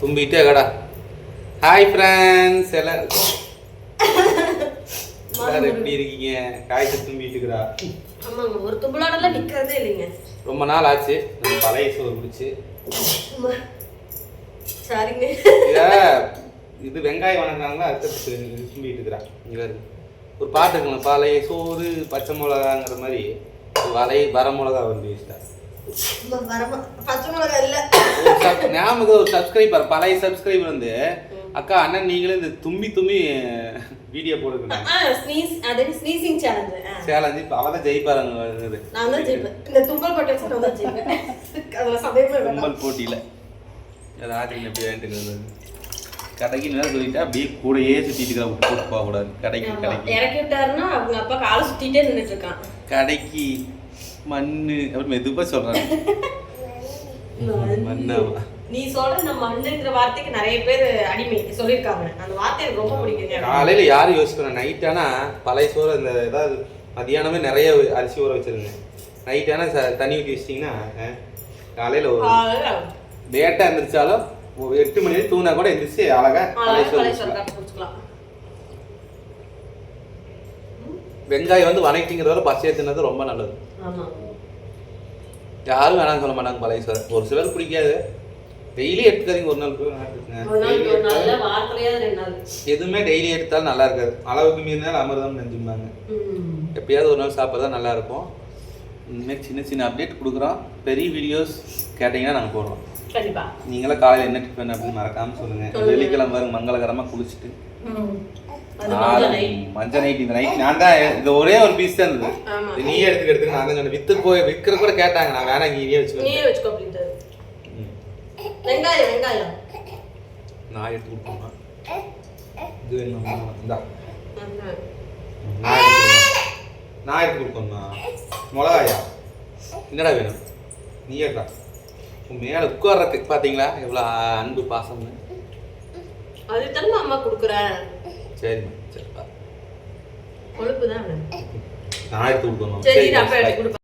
தும்பிட்டே கடா hi friends எல்லாம் எல்லாரும் எப்படி இருக்கீங்க? காய்ச்சி தும்பிட்டுக்கிறா ஆமாங்க ஒரு தும்பலாடெல்லாம் நிக்கிறதே இல்லைங்க. ரொம்ப நாள் ஆச்சு. நம்ம பழைய சோறு குடிச்சு. சரிங்க இத வெங்காயம் வணங்குறாங்களா அடுத்து தும்பிட்டு இருக்கிறா இங்க. ஒரு பாட்டு இருக்குங்க பழைய சோறு பச்சை மிளகாங்கிற மாதிரி. வலை வர மிளகா வந்து வச்சுட்டா ஞாபகம் ஒரு சப்ஸ்கிரைபர் பழைய சப்ஸ்கிரைபர் வந்து அக்கா அண்ணன் நீங்களே இந்த தும்பி தும்பி வீடியோ போடுங்க ஸ்னீஸ் அது ஸ்னீசிங் சேலஞ்ச் சேலஞ்சு இப்போ அவள் தான் நான் தான் ஜெயிப்பேன். இந்த தும்பல் பட்டு வச்சு நான் தான் ஜெயிப்பேன். அதுல சமயமே வேண்டாம். கும்பல் போட்டியில். ராஜன் எப்படி வாங்கிட்டு கடைக்கு நேரம் சொல்லிட்டா அப்படியே கூடயே சுற்றிட்டு இருக்கிற விட்டு போட்டு போகக்கூடாது கடைக்கு ஆமா. கடைக்கு. இறக்கி விட்டாருன்னா அவங்க அப்பா காலை சுத்திட்டே நின்னுட்டு இருக்கான். கடைக்கு. மண்ணு. அப்படி மெதுவாக மண்ணாவா நீ சொல்ற வார்த்தைக்கு நிறைய பேர் அடிமை சொல்லியிருக்காங்க. அந்த வார்த்தை எனக்கு ரொம்ப பிடிக்கும் காலையில் யாரும் யோசிக்கிறேன் நைட் ஆனால் பழைய சோறு இந்த ஏதாவது மதியானமே நிறைய அரிசி ஊற வச்சிருங்க நைட் ஆனால் ச தண்ணி ஊற்றி வச்சிட்டிங்கன்னா காலையில் ஒரு லேட்டாக எந்திரிச்சாலும் எட்டு மணி தூங்கினா கூட எந்திரிச்சு அழகா பழைய சோறு வெங்காயம் வந்து வணக்கிங்கிறத விட பச்சையை தின்னது ரொம்ப நல்லது. யாரும் வேணாம்னு சொல்ல மாட்டாங்க பழைய சோறு ஒரு சிலர் பிடிக்காது. டெய்லி எடுத்துக்காதீங்க ஒரு நாள் எதுவுமே டெய்லி எடுத்தாலும் நல்லா இருக்காது. அளவுக்கு மீறினால் அமிர்தம் நெஞ்சும்பாங்க. ம். எப்பயாவது ஒரு நாள் சாப்பிட்றதா நல்லா இருக்கும். இனிமேல் சின்ன சின்ன அப்டேட் கொடுக்குறோம். பெரிய வீடியோஸ் கேட்டிங்கன்னா நாங்கள் போடுறோம். நீங்களாம் காலையில் என்ன டிஃபன் அப்படின்னு மறக்காமல் சொல்லுங்கள் சொல்லுங்க. வெள்ளிக்கிழமை மங்களகரமாக குளிச்சுட்டு. மஞ்சள் நைட். இந்த நைட். நான் தான் ஒரே ஒரு பீஸ் தான் இருந்தது. நீயே எடுத்துக்க நான் தான் சொன்னேன். வித்து போய் விற்கிற கூட கேட்டாங்க. நான் இங்கே நீயே வச்சுக்கோ. நீயே வச்சுக்கோ அப்படின்ட்டு. வெங்காயம் வெங்காயம். நான் எடுத்து கொடுப்போம்மா இது வேணுமா? இந்தா வெங்காயம். நான் எடுத்து கொடுப்பேன். நான் எடுத்து கொடுப்பேம்மா மிளகாயா? என்னடா வேணும்? நீ எடுறா மேலே உட்கார்றதுக்கு பார்த்தீங்களா எவ்வளோ அன்பு பாசம்னு. அது தானே அம்மா கொடுக்குறேன். சரிம்மா சரிப்பா கொழுப்பு தான் நான் எடுத்து கொடுக்கணும்? சரி bye. எடுத்து கொடுப்பேன்.